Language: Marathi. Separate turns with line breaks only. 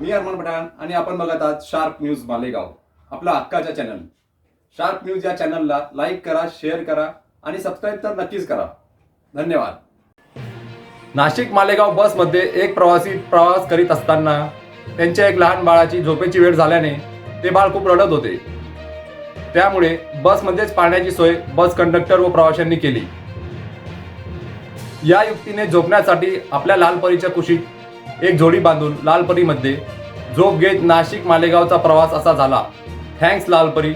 नमस्कार आणि आपण बघत आहात शार्प न्यूज मालेगाव आपला हक्काचा चॅनल शार्प न्यूज या चॅनलला लाईक करा शेअर करा आणि सबस्क्राईब तर नक्कीच करा. धन्यवाद. नाशिक मालेगाव बसमध्ये एक प्रवासी प्रवास करीत असताना त्यांच्या एक लहान बाळाची झोपेची वेळ झाल्याने ते बाळ खूप रडत होते. त्यामुळे बसमध्येच पाण्याची सोय बस कंडक्टर व प्रवाशांनी केली. या युक्तीने झोपण्यासाठी आपल्या लालपरीच्या कुशीत एक जोडी बांधून लालपरीमध्ये झोप घेत नाशिक मालेगावचा प्रवास असा झाला. थँक्स लालपरी.